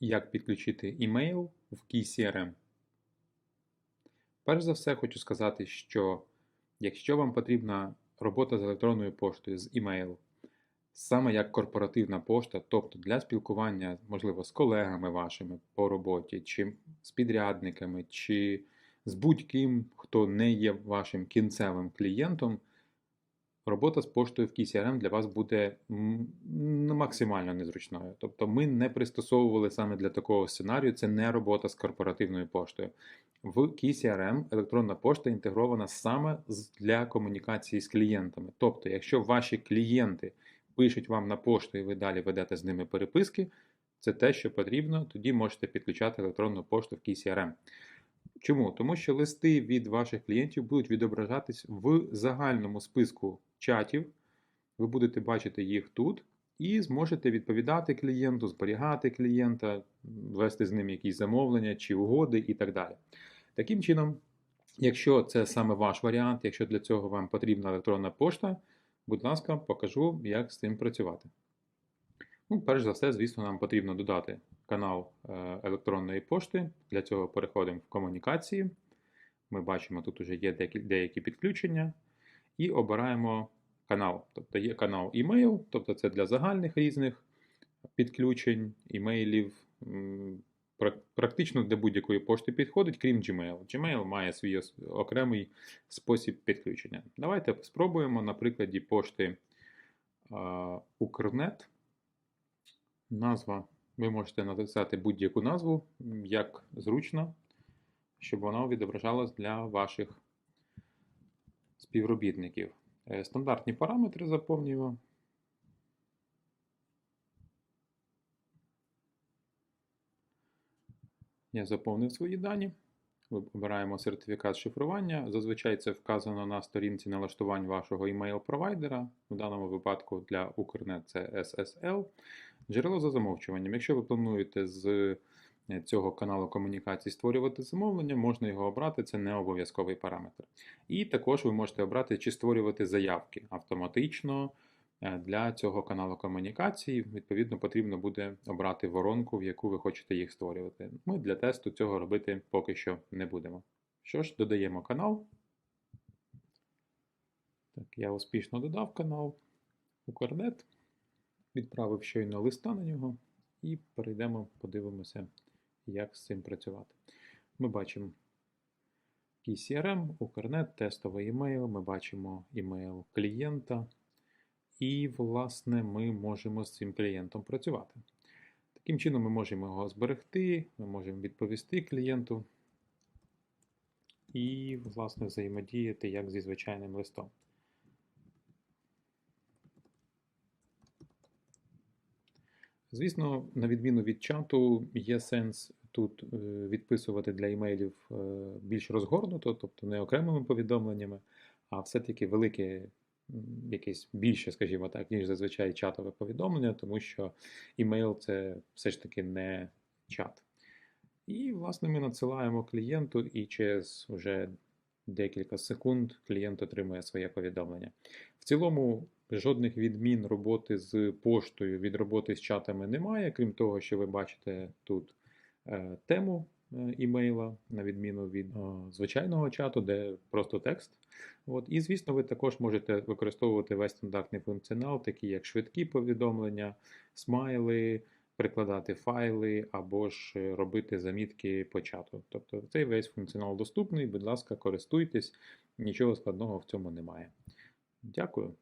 Як підключити імейл в KeyCRM? Перш за все, хочу сказати, що якщо вам потрібна робота з електронною поштою, з імейл, саме як корпоративна пошта, тобто для спілкування, можливо, з колегами вашими по роботі, чи з підрядниками, чи з будь-ким, хто не є вашим кінцевим клієнтом, робота з поштою в KeyCRM для вас буде максимально незручною. Тобто ми не пристосовували саме для такого сценарію, це не робота з корпоративною поштою. В KeyCRM електронна пошта інтегрована саме для комунікації з клієнтами. Тобто, якщо ваші клієнти пишуть вам на пошту і ви далі ведете з ними переписки, це те, що потрібно, тоді можете підключати електронну пошту в KeyCRM. Чому? Тому що листи від ваших клієнтів будуть відображатись в загальному списку чатів. Ви будете бачити їх тут і зможете відповідати клієнту, зберігати клієнта, вести з ним якісь замовлення чи угоди і так далі. Таким чином, якщо це саме ваш варіант, якщо для цього вам потрібна електронна пошта, будь ласка, покажу, як з цим працювати. Ну, перш за все, звісно, нам потрібно додати канал е, електронної пошти. Для цього переходимо в комунікації. Ми бачимо, тут вже є деякі, підключення. І обираємо канал. Тобто є канал email, тобто це для загальних різних підключень, імейлів. Практично для будь-якої пошти підходить, крім Gmail. Gmail має свій окремий спосіб підключення. Давайте спробуємо на прикладі пошти Укрнет. Назва. Ви можете написати будь-яку назву, як зручно, щоб вона відображалась для ваших співробітників. Е, Стандартні параметри заповнюємо. Я заповнив свої дані. Вибираємо сертифікат шифрування. Зазвичай це вказано на сторінці налаштувань вашого email-провайдера. В даному випадку для Укрнет це SSL. Джерело за замовчуванням. Якщо ви плануєте з е, цього каналу комунікацій створювати замовлення, можна його обрати, це не обов'язковий параметр. І також ви можете обрати, чи створювати заявки автоматично е, для цього каналу комунікацій. Відповідно, потрібно буде обрати воронку, в яку ви хочете їх створювати. Ми для тесту цього робити поки що не будемо. Що ж, додаємо канал. Так, я успішно додав канал Укрнет, відправив щойно листа на нього і перейдемо, подивимося, як з цим працювати. Ми бачимо KeyCRM, Укрнет, тестовий емейл, ми бачимо емейл клієнта, і, власне, ми можемо з цим клієнтом працювати. Таким чином, ми можемо його зберегти, ми можемо відповісти клієнту і, власне, взаємодіяти як зі звичайним листом. Звісно, на відміну від чату, є сенс тут е, відписувати для імейлів е, більш розгорнуто, тобто не окремими повідомленнями, а все-таки велике, якесь більше, скажімо так, ніж зазвичай чатове повідомлення, тому що імейл це все ж таки не чат. І, власне, ми надсилаємо клієнту, і через вже декілька секунд клієнт отримує своє повідомлення. В цілому жодних відмін роботи з поштою від роботи з чатами немає, крім того, що ви бачите тут е, тему е, імейла, на відміну від е, звичайного чату, де просто текст. От. І, звісно, ви також можете використовувати весь стандартний функціонал, такі як швидкі повідомлення, смайли, прикладати файли або ж робити замітки по чату. Тобто цей весь функціонал доступний, будь ласка, користуйтесь, нічого складного в цьому немає. Дякую.